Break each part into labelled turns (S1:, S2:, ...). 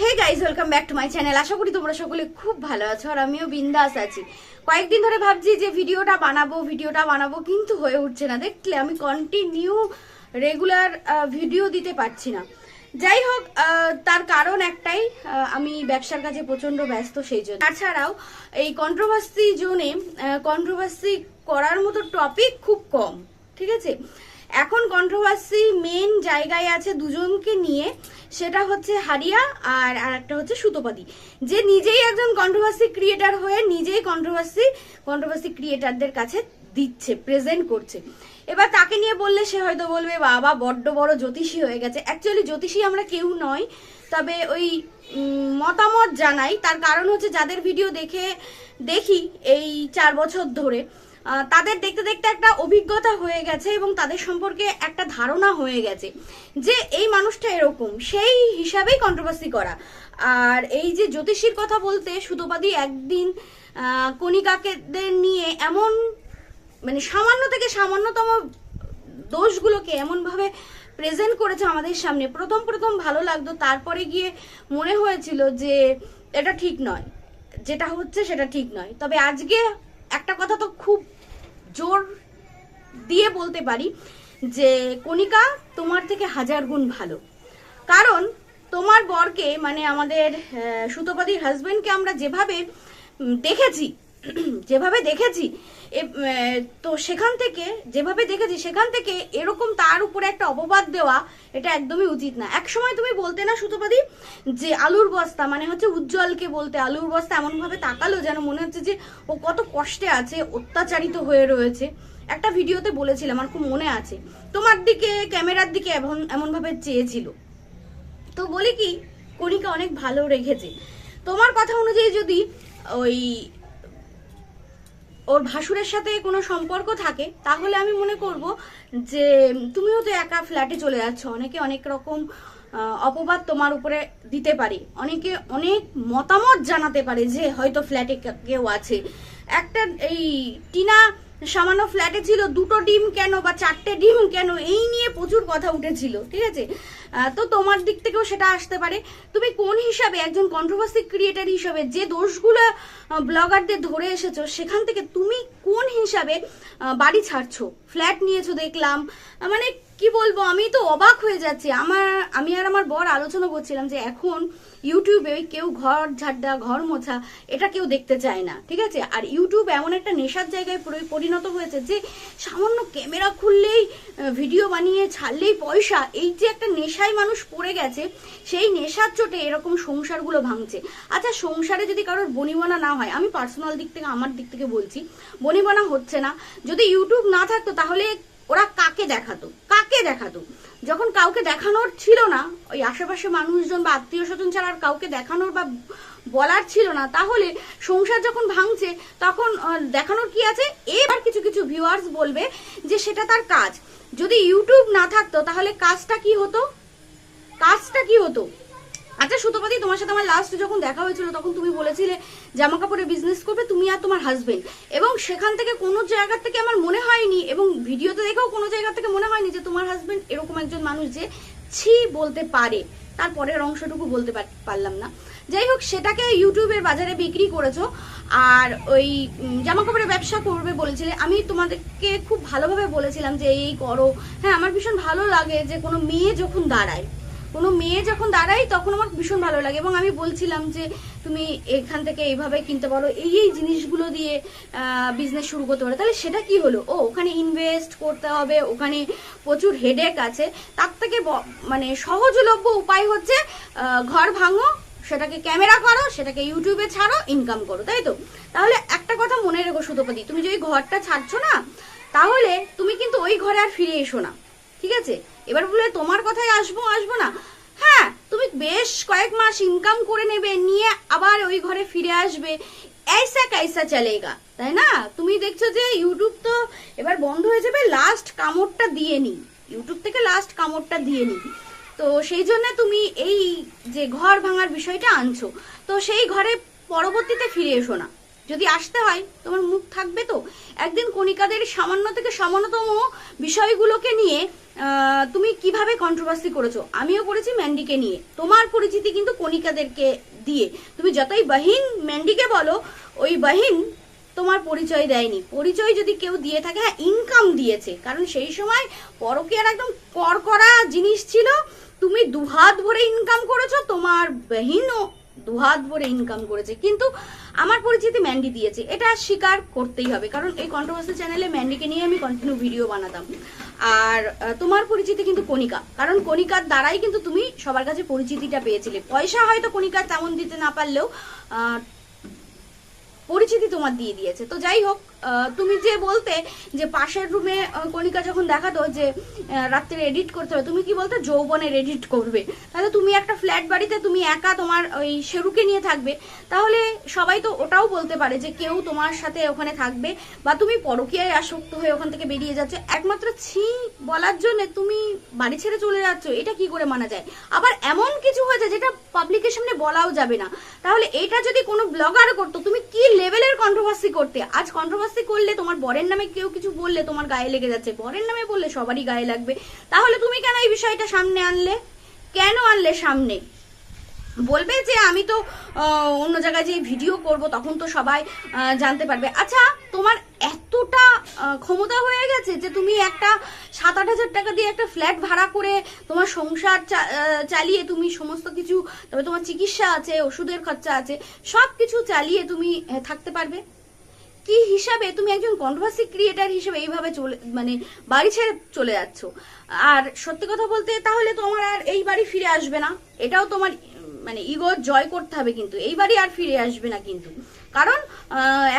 S1: Hey guys welcome back to my channel আশা করি তোমরা সকলে খুব ভালো আছো আর আমিও বিন্দাস আছি। কয়েকদিন ধরে ভাবছি যে ভিডিওটা বানাবো ভিডিওটা বানাবো, কিন্তু হয়ে উঠছে না। দেখলে আমি কন্টিনিউ রেগুলার ভিডিও দিতে পারছি না। যাই হোক তার কারণ একটাই আমি ব্যবসার কাজে প্রচণ্ড ব্যস্ত সেই জন্য। তাছাড়াও এই কন্ট্রোভার্সি জোনে কন্ট্রোভার্সি করার মতো টপিক খুব কম, ঠিক আছে? এখন কন্ট্রোভার্সি মেন জায়গায় আছে দুজনকে নিয়ে। সেটা হচ্ছে হারিয়া আর আর একটা হচ্ছে সুতোপাদি যে নিজেই একজন কন্ট্রোভার্সি ক্রিয়েটার হয়ে নিজেই কন্ট্রোভার্সি কন্ট্রোভার্সি ক্রিয়েটারদের কাছে দিচ্ছে প্রেজেন্ট করছে। এবার তাকে নিয়ে বললে সে হয়তো বলবে, বাবা, বড্ড বড় জ্যোতিষী হয়ে গেছে। অ্যাকচুয়ালি জ্যোতিষী আমরা কেউ নয়, তবে ওই মতামত জানাই। তার কারণ হচ্ছে যাদের ভিডিও দেখে, দেখি এই চার বছর ধরে। তাদের দেখতে দেখতে একটা অভিজ্ঞতা হয়ে গেছে এবং তাদের সম্পর্কে একটা ধারণা হয়ে গেছে যে এই মানুষটা এরকম, সেই হিসাবেই কন্ট্রোভার্সি করা। আর এই যে জ্যোতিষীর কথা বলতে সুতোপাদি একদিন কণিকাকেদের নিয়ে এমন মানে সামান্য থেকে সামান্যতম দোষগুলোকে এমনভাবে প্রেজেন্ট করেছে আমাদের সামনে। প্রথম প্রথম ভালো লাগতো, তারপরে গিয়ে মনে হয়েছিল যে এটা ঠিক নয়, যেটা হচ্ছে সেটা ঠিক নয়। তবে আজকে একটা কথা তো খুব জোর দিয়ে বলতে পারি যে, কণিকা, তোমার থেকে হাজার গুণ ভালো। কারণ, তোমার বরকে মানে আমাদের সুতপাদির হাজব্যান্ডকে আমরা যেভাবে দেখেছি যেভাবে দেখেছি তো সেখান থেকে, যেভাবে দেখেছি, সেখান থেকে এরকম তার উপরে একটা অপবাদ দেওয়া, এটা একদমই উচিত না। এক সময় তুমি বলতে না সুতোপাদি যে আলুর বস্তা মানে হচ্ছে উজ্জ্বলকে বলতে, আলুর বস্তা এমন ভাবে তাকালো যেন মনে হচ্ছে যে ও কত কষ্টে আছে, অত্যাচারিত হয়ে রয়েছে। একটা ভিডিওতে বলেছিলাম, আমার খুব মনে আছে। তোমার দিকে, ক্যামেরার দিকে এমন এমন ভাবে চেয়েছিল। তো বলি কি, কণিকা অনেক ভালো রেখেছে। তোমার কথা অনুযায়ী যদি ওই ওর ভাসুরের সাথে কোনো সম্পর্ক থাকে, তাহলে আমি মনে করব যে তুমিও তো একা ফ্ল্যাটে চলে যাচ্ছ। অনেকে অনেক রকম অপবাদ তোমার উপরে দিতে পারে। অনেকে অনেক মতামত জানাতে পারে যে হয়তো ফ্ল্যাটে কেউ আছে। একটা এই টিনা সামান্য ফ্ল্যাটে ছিল, দুটো ডিম কেন বা চারটে ডিম কেন, এই নিয়ে প্রচুর কথা উঠেছিল, ঠিক আছে? তো তোমার দিক থেকেও সেটা আসতে পারে। তুমি কোন হিসাবে একজন কন্ট্রোভার্সি ক্রিয়েটার হিসাবে যে দোষগুলো ব্লগারদের ধরে এসেছ, সেখান থেকে তুমি কোন হিসাবে বাড়ি ছাড়ছো? ফ্ল্যাট নিয়েছো দেখলাম। মানে কি বলব, আমি তো অবাক হয়ে যাচ্ছি। আমার, আমি আর আমার বর আলোচনা করছিলাম যে এখন ইউটিউবে কেউ ঘর ঝাড্ডা, ঘর মোছা, এটা কেউ দেখতে চায় না, ঠিক আছে? আর ইউটিউব এমন একটা নেশার জায়গায় পরিণত হয়েছে যে সামান্য ক্যামেরা খুললেই ভিডিও বানিয়ে ছাড়লেই পয়সা। এই যে একটা নেশায় মানুষ পড়ে গেছে, সেই নেশার চোটে এরকম সংসারগুলো ভাঙছে। আচ্ছা সংসারে যদি কারোর বনিবনা না হয়, আমি পার্সোনাল দিক থেকে, আমার দিক থেকে বলছি, বনিবনা হচ্ছে না। যদি ইউটিউব না থাকতো, তাহলে ওরা কাকে দেখাতো? কাকে দেখাতো? যখন কাউকে দেখানোর ছিল না, ওই আশেপাশে মানুষজন বা আত্মীয় স্বজন ছাড়া আর কাউকে দেখানোর বা বলার ছিল না, তাহলে সংসার যখন ভাঙছে, তখন দেখানোর কি আছে? এবার কিছু কিছু ভিউয়ার্স বলবে যে সেটা তার কাজ। যদি ইউটিউব না থাকতো, তাহলে কাজটা কি হতো? কাজটা কি হতো? আচ্ছা সুতোপাতি, তোমার সাথে আমার লাস্ট যখন দেখা হয়েছিল, তখন তুমি বলেছিলে জামা কাপড়ের বিজনেস করবে, তুমি আর তোমার হাজবেন্ড এবং সেখান থেকে কোনো জায়গা থেকে আমার মনে হয়নি, এবং ভিডিওতে দেখেও কোনো জায়গা থেকে মনে হয়নি যে তোমার হাজবেন্ড এরকম একজন মানুষ যে ছি বলতে পারে। তারপরের অংশটুকু বলতে পার- পারলাম না। যাই হোক, সেটাকে ইউটিউবের বাজারে বিক্রি করেছ, আর ওই জামা কাপড়ের ব্যবসা করবে বলেছিলে। আমি তোমাদেরকে খুব ভালোভাবে বলেছিলাম যে, এই করো। হ্যাঁ আমার ভীষণ ভালো লাগে যে কোনো মেয়ে যখন দাঁড়ায় কোনো মেয়ে যখন দাঁড়াই তখন আমার ভীষণ ভালো লাগে। এবং আমি বলছিলাম যে, তুমি এখান থেকে এইভাবে কিনতে পারো। এই এই জিনিসগুলো দিয়ে বিজনেস শুরু করতে পারো। তাহলে সেটা কি হলো? ও, ওখানে ইনভেস্ট করতে হবে, ওখানে প্রচুর হেডেক আছে। তার থেকে মানে সহজলভ্য উপায় হচ্ছে ঘর ভাঙো, সেটাকে ক্যামেরা করো, সেটাকে ইউটিউবে ছাড়ো ইনকাম করো, তাই তো? তাহলে একটা কথা মনে রেখো সুতোপতি, তুমি যদি ঘরটা ছাড়ছো না, তাহলে তুমি কিন্তু ওই ঘরে আর ফিরে এসো না, ঠিক আছে? এবার বলে তোমার কথায় আসবো আসবো না হ্যাঁ তুমি বেশ কয়েক মাস ইনকাম করে নেবে নিয়ে আবার ওই ঘরে ফিরে আসবে ऐसा कैसा চলেগা তাই না তুমি দেখছো যে ইউটিউব তো এবার বন্ধ হয়ে যাবে লাস্ট কামড়টা দিয়ে নি ইউটিউব থেকে লাস্ট কামড়টা দিয়ে নি তো সেই জন্য তুমি এই যে ঘর ভাঙার বিষয়টা আনছো তো সেই ঘরে পরবর্তীতে ফিরে এসো না যদি আসতে হয়, তোমার মুখ থাকবে তো? একদিন কণিকাদের সামান্য থেকে সামান্যতম বিষয়গুলোকে নিয়ে তুমি কীভাবে কন্ট্রোভার্সি করেছ? আমিও করেছি ম্যান্ডিকে নিয়ে। তোমার পরিচিতি কিন্তু কণিকাদেরকে দিয়ে। তুমি যতই বাহিন ম্যান্ডিকে বলো, ওই বাহিন তোমার পরিচয় দেয়নি। পরিচয় যদি কেউ দিয়ে থাকে হ্যাঁ ইনকাম দিয়েছে। কারণ সেই সময় পরকীয়ার একদম করকরা জিনিস ছিল, তুমি দুহাত ভরে ইনকাম করেছ, তোমার বহিনও দুহাত ভরে ইনকাম করেছে। কিন্তু আমার পরিচিতি ম্যান্ডি দিয়েছে। এটা স্বীকার করতেই হবে, কারণ এই কন্ট্রোভার্সি চ্যানেলে ম্যান্ডিকে নিয়ে আমি কন্টিনিউ ভিডিও বানাতাম। আর তোমার পরিচিতি কিন্তু কণিকা, কারণ কণিকার দ্বারাই কিন্তু তুমি সবার কাছে পরিচিতিটা পেয়েছিলে। পয়সা হয়তো কণিকার তেমন দিতে না পারলেও পরিচিতি তোমার দিয়ে দিয়েছে। তো যাই হোক তুমি যে বলতে যে পাশের রুমে কণিকা যখন দেখাতো যে রাত্রে এডিট করতে হবে, তুমি কি বলতে যৌবনের এডিট করবে? তাহলে তুমি একটা ফ্ল্যাট বাড়িতে তুমি একা তোমার ওই শেরুকে নিয়ে থাকবে, তাহলে সবাই তো ওটাও বলতে পারে যে কেউ তোমার সাথে ওখানে থাকবে বা তুমি পরকীয়ায় আসক্ত হয়ে ওখান থেকে বেরিয়ে যাচ্ছ। একমাত্র ছি, বলার জন্য তুমি বাড়ি ছেড়ে চলে যাচ্ছ, এটা কি করে মানা যায়? আবার এমন কিছু হয়েছে যেটা পাবলিকের সামনে বলাও যাবে না। তাহলে এটা যদি কোনো ব্লগার করতো, তুমি কি লেভেলের কন্ট্রোভার্সি করতে? আজ কন্ট্রোভার্সি করলে তোমার বরের নামে কেউ কিছু বললে তোমার গায়ে লেগে যাচ্ছে। বরের নামে বললে সবারই গায়ে লাগবে। তাহলে তুমি কেন এই বিষয়টা সামনে আনলে? কেন আনলে সামনে? বলবে যে আমি তো অন্য জায়গায় যে ভিডিও করব, তখন তো সবাই জানতে পারবে। আচ্ছা তোমার এতটা ক্ষমতা হয়ে গেছে যে তুমি একটা সাত আট হাজার টাকা দিয়ে একটা ফ্ল্যাট ভাড়া করে তোমার সংসার চালিয়ে তুমি সমস্ত কিছু তবে তোমার চিকিৎসা আছে, ওষুধের খরচা আছে সব কিছু চালিয়ে তুমি থাকতে পারবে? কি হিসাবে তুমি একজন কন্ট্রোভার্সি ক্রিয়েটার হিসেবে এইভাবে চলে মানে বাড়ি ছেড়ে চলে যাচ্ছ? আর সত্যি কথা বলতে তাহলে তোমার আর এই বাড়ি ফিরে আসবে না। এটাও তোমার মানে ইগো জয় করতে হবে কিন্তু। এই বাড়ি আর ফিরে আসবে না কিন্তু। কারণ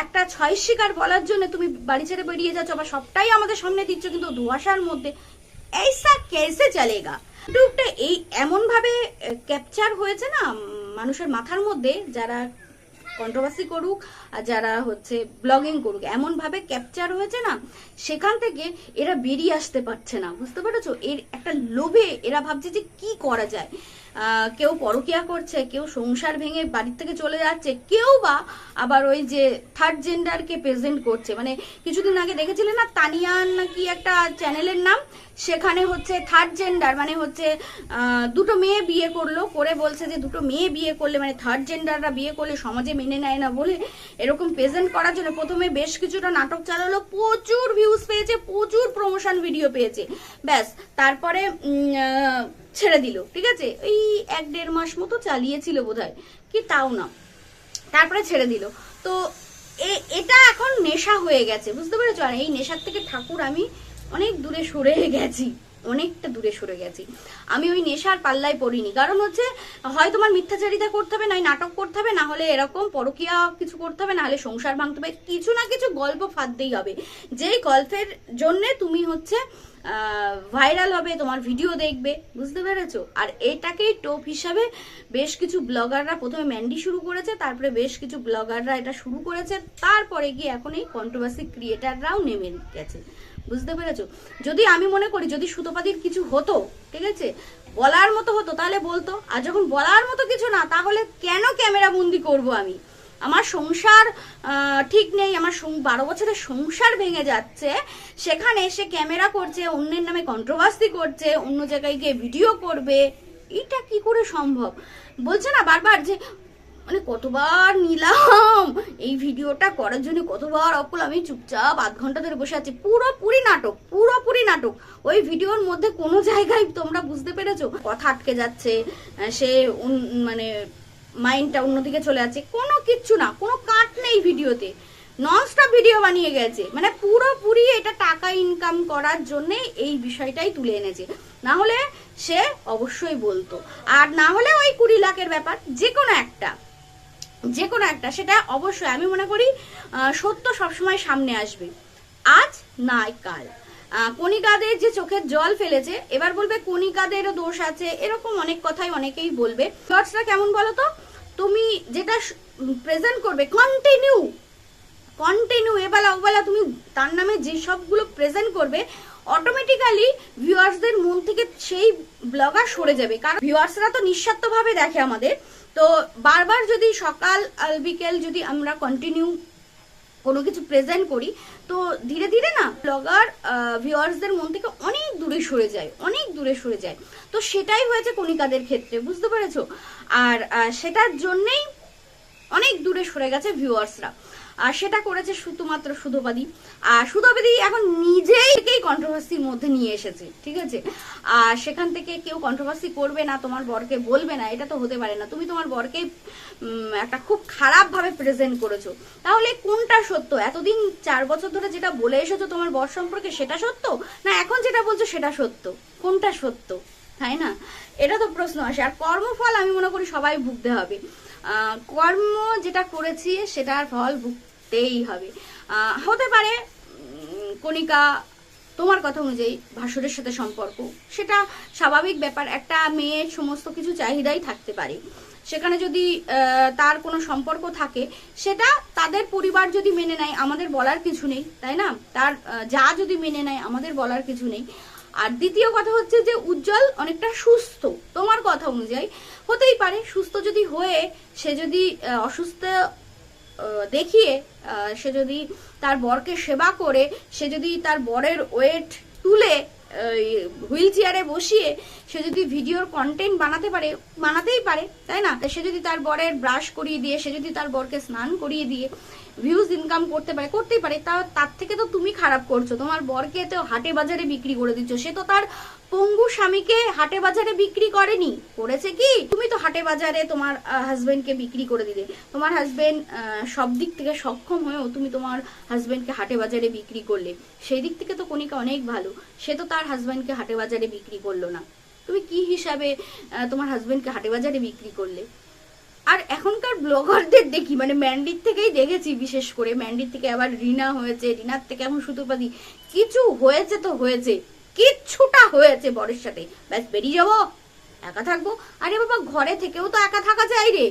S1: একটা ছয় শিকার বলার জন্য তুমি বাড়ি ছেড়ে বেরিয়ে যাচ্ছ বা সবটাই আমাদের সামনে দিচ্ছ কিন্তু ধোঁয়াশার মধ্যে, এইসা কেসে চলেগা? ইউটিউবটা এই এমন ভাবে ক্যাপচার হয়েছে না মানুষের মাথার মধ্যে, যারা কন্ট্রোভার্সি করুক, আর যারা হচ্ছে ব্লগিং করুক এমন ভাবে ক্যাপচার হয়েছে না, সেখান থেকে এরা বেরিয়ে আসতে পারছে না, বুঝতে পেরেছ? এর একটা লোভে এরা ভাবছে যে কি করা যায়? কেউ পরকিয়া করছে, কেউ সংসার ভেঙে বাড়ির থেকে চলে যাচ্ছে, কেউ বা আবার ওই যে থার্ড জেন্ডারকে প্রেজেন্ট করছে। মানে কিছুদিন আগে দেখেছিলেন না, তানিয়ান নাকি একটা চ্যানেলের নাম? সেখানে হচ্ছে থার্ড জেন্ডার মানে হচ্ছে দুটো মেয়ে বিয়ে করল, করে বলছে যে দুটো মেয়ে বিয়ে করলে মানে থার্ড জেন্ডাররা বিয়ে করলে সমাজে মেনে নেয় না বলে এরকম প্রেজেন্ট করার জন্য প্রথমে বেশ কিছুটা নাটক চালালো, প্রচুর ভিউজ পেয়েছে, প্রচুর প্রমোশন ভিডিও পেয়েছে। ব্যাস, তারপরে ছেড়ে দিল, ঠিক আছে? এই এক দেড় মাস মতো চালিয়েছিল বোধহয়, কি তাও না। তারপরে ছেড়ে দিল। তো এটা এখন নেশা হয়ে গেছে, বুঝতে পেরেছ? আর এই নেশার থেকে ঠাকুর আমি অনেক দূরে সরে গেছি, অনেকটা দূরে সরে গেছি। আমি ওই নেশার পাল্লায় পড়িনি। কারণ হচ্ছে, হয় তোমার মিথ্যাচারিতা করতে হবে, নয় নাটক করতে হবে, না হলে এরকম পরকিয়া কিছু করতে হবে, না হলে সংসার ভাঙতে হবে, কিছু না কিছু গল্প ফাঁদতেই হবে। যেই গল্পের জন্য তুমি হচ্ছে ভাইরাল হবে, তোমার ভিডিও দেখবে, বুঝতে পেরেছ? আর এটাকেই টোপ হিসাবে বেশ কিছু ব্লগাররা প্রথমে ম্যান্ডি শুরু করেছে, তারপরে বেশ কিছু ব্লগাররা এটা শুরু করেছে, তারপরে গিয়ে এখন এই কন্ট্রোভার্সি ক্রিয়েটাররাও নেমে গেছে, বুঝতে পেরেছ? যদি আমি মনে করি, যদি সুতোপাতির কিছু হতো, ঠিক আছে? বলার মতো হতো, তাহলে বলতো। আর যখন বলার মতো কিছু না, তাহলে কেন ক্যামেরা বন্দি করব আমি? আমার সংসার ঠিক নেই, আমার বারো বছরের সংসার ভেঙে যাচ্ছে। সেখানে সে ক্যামেরা করছে, অন্যের নামে কন্ট্রোভার্সি করছে, অন্য জায়গায় গিয়ে ভিডিও করবে। এটা কি করে সম্ভব? বলছে না বারবার যে মানে কতবার নিলাম, এই ভিডিওটা করার জন্য কতবার অকুল, আমি চুপচাপ আধ ঘণ্টা ধরে বসে আছি। পুরোপুরি নাটক পুরোপুরি নাটক। ওই ভিডিওর মধ্যে কোনো জায়গায় তোমরা বুঝতে পেরেছ? কথা আটকে যাচ্ছে সে মানে মাইন্ডটা অন্যদিকে চলে যাচ্ছে। কোনো কিচ্ছু না, কোনো কাট নেই ভিডিওতে। ননস্টপ ভিডিও বানিয়ে গেছে। মানে পুরোপুরি এটা টাকা ইনকাম করার জন্য এই বিষয়টাই তুলে এনেছে। না হলে সে অবশ্যই বলতো। আর না হলে ওই কুড়ি লাখের ব্যাপার, যে কোনো একটা। যে কোনো একটা, সেটা অবশ্যই আমি মনে করি সত্য সবসময় সামনে আসবে। আজ নাই কাল। কণিকাদের যে চোখের জল ফেলেছে, এবার বলবে কণিকাদেরও দোষ আছে, এরকম অনেক কথাই অনেকেই বলবে। শর্টসটা কেমন বলো তো? তুমি যেটা প্রেজেন্ট করবে কন্টিনিউ কন্টিনিউ এবেলা, ওবেলা, তুমি তার নামে যে সবগুলো প্রেজেন্ট করবে অটোমেটিক্যালি ভিউয়ার্সদের মন থেকে সেই ব্লগার সরে যাবে। কারণ ভিউয়ার্সরা তো নিঃস্বার্থভাবে দেখে আমাদের। তো বারবার যদি সকাল বিকেল যদি আমরা কন্টিনিউ কোনো কিছু প্রেজেন্ট করি, তো ধীরে ধীরে না ব্লগার ভিউয়ার্সদের মন থেকে অনেক দূরে সরে যায়, অনেক দূরে সরে যায়। তো সেটাই হয়েছে কণিকাদের ক্ষেত্রে, বুঝতে পেরেছ? আর সেটার জন্যেই অনেক দূরে সরে গেছে ভিউয়ার্সরা আর সেটা করেছে শুধুমাত্র সুধোপাদি আর সুধোপাদি এখন নিজেই কন্ট্রোভার্সির মধ্যে নিয়ে এসেছে, ঠিক আছে? আর সেখান থেকে কেউ কন্ট্রোভার্সি করবে না, তোমার বরকে বলবে না, এটা তো হতে পারে না। তুমি তোমার বরকে একটা খুব খারাপ ভাবে প্রেজেন্ট করেছ। তাহলে কোনটা সত্য? এতদিন চার বছর ধরে যেটা বলে এসেছ তোমার বর সম্পর্কে, সেটা সত্য? না, এখন যেটা বলছো সেটা সত্য? কোনটা সত্য? তাই না? এটা তো প্রশ্ন আসে। আর কর্মফল আমি মনে করি সবাই ভুগতে হবে। কর্ম যেটা করেছি, সেটার ফল ভুগতেই হবে। হতে পারে কণিকা, তোমার কথা অনুযায়ী ভাসুরের সাথে সম্পর্ক। সেটা স্বাভাবিক ব্যাপার, একটা মেয়ের সমস্ত কিছু চাহিদাই থাকতে পারে। সেখানে যদি তার কোনো সম্পর্ক থাকে, সেটা তাদের পরিবার যদি মেনে নেয়, আমাদের বলার কিছু নেই, তাই না? তার যা যদি মেনে নেয়, আমাদের বলার কিছু নেই। আর দ্বিতীয় কথা হচ্ছে যে, উজ্জ্বল অনেকটা সুস্থ। তোমার কথা অনুযায়ী হতেই পারে, সুস্থ যদি হয়ে, সে যদি অসুস্থ দেখিয়ে সে যদি তার বরকে সেবা করে, সে যদি তার বরের ওয়েট তুলে হুইল চেয়ারে বসিয়ে, সে যদি ভিডিওর কন্টেন্ট বানাতে পারে, বানাতেই পারে, তাই না? সে যদি তার বরের ব্রাশ করিয়ে দিয়ে, সে যদি তার বরকে স্নান করিয়ে দিয়ে ভিউজ ইনকাম করতে পারে, করতেই পারে, তা, তার থেকে তো তুমি খারাপ করছ। তোমার বরকে তো হাটে বাজারে বিক্রি করে দিচ্ছ, সে তো তার পঙ্গু স্বামীকে হাটে বাজারে বিক্রি করেনি। করেছে কি? তুমি তো হাটে বাজারে তোমার হাজবেন্ডকে বিক্রি করে দিলে। তোমার হাজবেন্ড সব দিক থেকে সক্ষম হয়েও তুমি তোমার হাজবেন্ডকে হাটে বাজারে বিক্রি করলে। সেই দিক থেকে তো কণিকা অনেক ভালো। সে তো তার হাজবেন্ডকে হাটে বাজারে বিক্রি করল না। তুমি কি হিসাবে তোমার হাজবেন্ডকে হাটে বাজারে বিক্রি করলে? আর এখনকার ব্লগারদের দেখি মানে ম্যান্ডির থেকেই দেখেছি বিশেষ করে। ম্যান্ডির থেকে আবার রিনা হয়েছে, রিনার থেকে এখন সুতোপাদি। কিছু হয়েছে তো হয়েছে। কিচ্ছুটা হয়েছে বরের সাথে। ব্যাস, বেরিয়ে যাব। একা থাকব? আরে বাবা, ঘরে থেকেও তো একা থাকা যায় রে।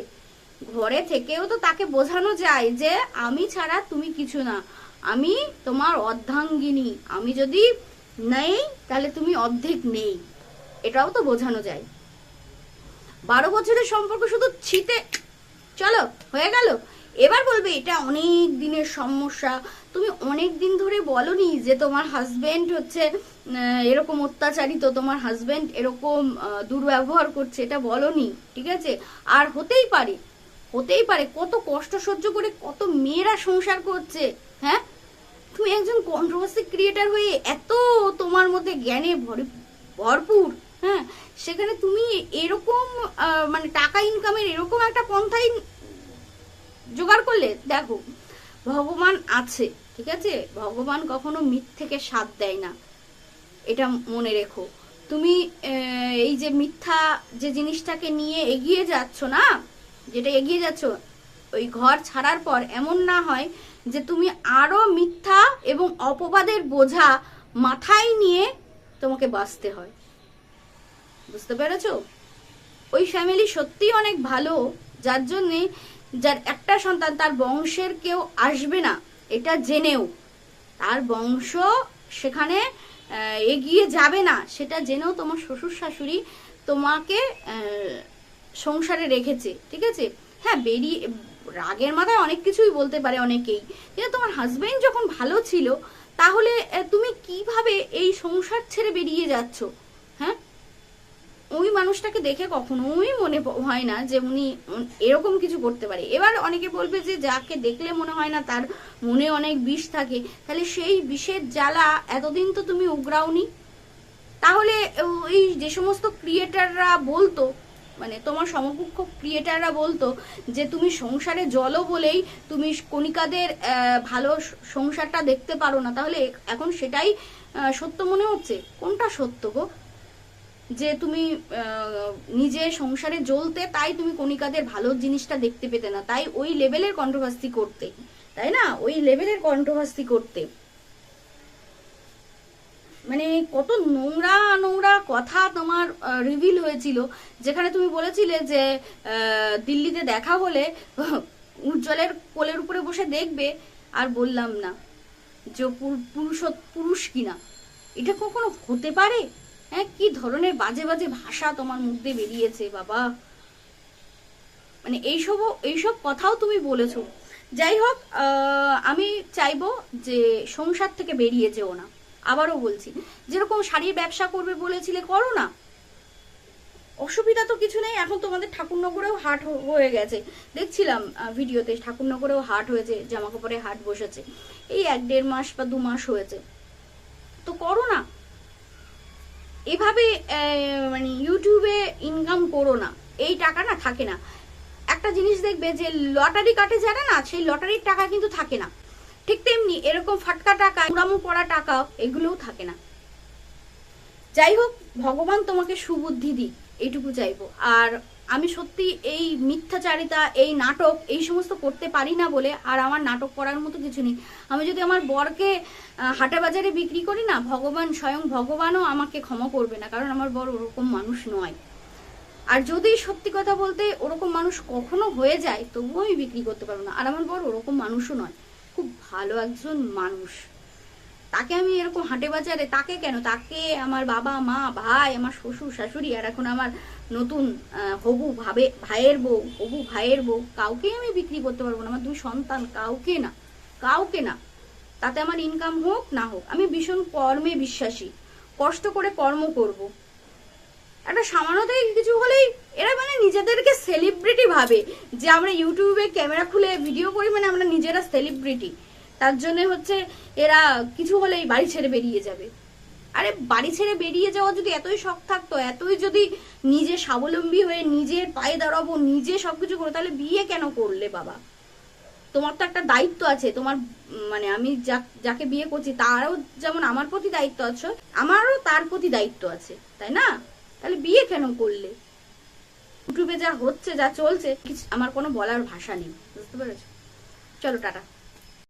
S1: ঘরে থেকেও তো তাকে বোঝানো যায় যে আমি ছাড়া তুমি কিছু না। আমি তোমার অর্ধাঙ্গিনী। আমি যদি নেই, তাহলে তুমি অর্ধেক নেই। এটাও তো বোঝানো যায়। বারো বছরের সম্পর্ক শুধু ছিতে চলো, হয়ে গেল। এবার বলবে এটা অনেক দিনের সমস্যা। তুমি অনেক দিন ধরে বলনি যে তোমার হাজবেন্ড হচ্ছে এরকম অত্যাচারিত, তোমার হাজবেন্ড এরকম দুর্ব্যবহার করছে, এটা বলনি, ঠিক আছে? আর হতেই পারে হতেই পারে, কত কষ্ট সহ্য করে কত মেয়েরা সংসার করছে হ্যাঁ? তুমি একজন কন্ট্রোভার্সি ক্রিয়েটার হয়ে এত তোমার মধ্যে জ্ঞানে ভরি- ভরপুর হ্যাঁ? সেখানে তুমি এরকম মানে টাকা ইনকামের এরকম একটা পন্থাই জোগাড় করলে, দেখো ভগবান আছে, ঠিক আছে? ভগবান কখনো মিথ থেকে স্বাদ দেয় না। এটা মনে রেখো। তুমি এই যে মিথ্যা যে জিনিসটাকে নিয়ে এগিয়ে যাচ্ছ না, যেটা এগিয়ে যাচ্ছ, ওই ঘর ছাড়ার পর এমন না হয় যে তুমি আরও মিথ্যা এবং অপবাদের বোঝা মাথায় নিয়ে তোমাকে বাঁচতে হয়। বুঝতে পেরেছ? ওই ফ্যামিলি সত্যিই অনেক ভালো, যার জন্যে যার একটা সন্তান তার বংশের কেউ আসবে না, এটা জেনেও। তার বংশ সেখানে এগিয়ে যাবে না, সেটা জেনেও তোমার শ্বশুর শাশুড়ি তোমাকে সংসারে রেখেছে, ঠিক আছে? হ্যাঁ বেরিয়ে, রাগের মাথায় অনেক কিছুই বলতে পারে অনেকেই, কিন্তু তোমার হাজবেন্ড যখন ভালো ছিল, তাহলে তুমি কীভাবে এই সংসার ছেড়ে বেরিয়ে যাচ্ছ? ওই মানুষটাকে দেখে কখনোই মনে হয় না যে উনি এরকম কিছু করতে পারে। এবার অনেকে বলবে যে যাকে দেখলে মনে হয় না তার মনে অনেক বিষ থাকে। তাহলে সেই বিষের জ্বালা এতদিন তো তুমি উগরাওনি। তাহলে ওই যে সমস্ত ক্রিয়েটাররা বলতো মানে তোমার সমকক্ষ ক্রিয়েটাররা বলতো যে তুমি সংসারে জলও বলেই তুমি কণিকাদের ভালো সংসারটা দেখতে পারো না। তাহলে এখন সেটাই সত্য মনে হচ্ছে? কোনটা সত্য গো? যে তুমি নিজে সংসারে জ্বলতে তাই তুমি কণিকাদের ভালো জিনিসটা দেখতে পেতে না। তাই ওই লেভেলের কন্ট্রোভার্সি করতে। তাই না? ওই লেভেলের কন্ট্রোভার্সি করতে। মানে কত নোংরা নোংরা কথা তোমার রিভিল হয়েছিল। যেখানে তুমি বলেছিলে যে দিল্লিতে দেখা হলে উজ্জ্বলের কোলের উপরে বসে দেখবে, আর বললাম না যে পুরু- পুরুষ পুরুষ কিনা। এটা কখনো হতে পারে? হ্যাঁ কি ধরনের বাজে বাজে ভাষা তোমার মুখ দিয়ে বেরিয়েছে, বাবা? মানে এইসব এইসব কথাও তুমি বলেছ। যাই হোক আমি চাইব যে সংসার থেকে বেরিয়ে যেও না। আবারও বলছি, যেরকম শাড়ির ব্যবসা করবে বলেছিলে, করো না। অসুবিধা তো কিছু নেই, এখন তোমাদের ঠাকুরনগরেও হাট হয়ে গেছে। দেখছিলাম ভিডিওতে ঠাকুরনগরেও হাট হয়েছে জামা কাপড়ের হাট বসেছে। এই এক দেড় মাস বা দু মাস হয়েছে। তো করো না। এভাবে মানে ইউটিউবে ইনকাম করো না, এই টাকা না থাকে না। একটা জিনিস দেখবে যে লটারি কাটে যারা না, সেই লটারির টাকা কিন্তু থাকে না। ঠিক তেমনি এরকম ফাটকা টাকা উড়ামো পড়া টাকা, এগুলোও থাকে না। যাই হোক, ভগবান তোমাকে সুবুদ্ধি দিই এইটুকু চাইব। আর আমি সত্যি এই মিথ্যাচারিতা, এই নাটক, এই সমস্ত করতে পারি না বলে আর আমার নাটক করার মতো কিছু নেই। আমি যদি আমার বরকে হাটে বাজারে বিক্রি করি না, ভগবান স্বয়ং ভগবানও আমাকে ক্ষমা করবে না, কারণ আমার বর ওরকম মানুষ নয়। আর যদি সত্যি কথা বলতে ওরকম মানুষ কখনো হয়ে যায়, তবুও আমি বিক্রি করতে পারব না। আর আমার বর ওরকম মানুষও নয়, খুব ভালো একজন মানুষ। তাকে আমি এরকম হাটে বাজারে, তাকে কেন? তাকে আমার বাবা, মা, ভাই, আমার শ্বশুর, শাশুড়ি আর এখন আমার নতুন হবু ভাবে, ভাইয়ের বউ, হবু ভাইয়ের বউ কাউকে আমি বিক্রি করতে পারব না। আমার দুই সন্তান, কাউকে না কাউকে না। তাতে আমার ইনকাম হোক, না হোক, আমি ভীষণ কর্মে বিশ্বাসী। কষ্ট করে কর্ম করব। একটা সামান্য থেকে কিছু হলেই এরা মানে নিজেদেরকে সেলিব্রিটি ভাবে। যে আমরা ইউটিউবে ক্যামেরা খুলে ভিডিও করি মানে আমরা নিজেরা সেলিব্রিটি তার জন্য হচ্ছে এরা কিছু হলেই বাড়ি ছেড়ে বেরিয়ে যাবে। আরে বাড়ি ছেড়ে বেরিয়ে যাওয়া যদি এতই শখ থাকতো, এতই যদি নিজে স্বাবলম্বী হয়ে নিজের পায়ে দাঁড়াবো, নিজে সবকিছু করে তাহলে বিয়ে কেন করলে বাবা? তোমার তো একটা দায়িত্ব আছে, তোমার মানে আমি যাকে বিয়ে করছি তারও যেমন আমার প্রতি দায়িত্ব আছে, আমারও তার প্রতি দায়িত্ব আছে, তাই না? তাহলে বিয়ে কেন করলে? ইউটিউবে যা হচ্ছে, যা চলছে আমার কোনো বলার ভাষা নেই, বুঝতে পেরেছ? চলো, টাটা।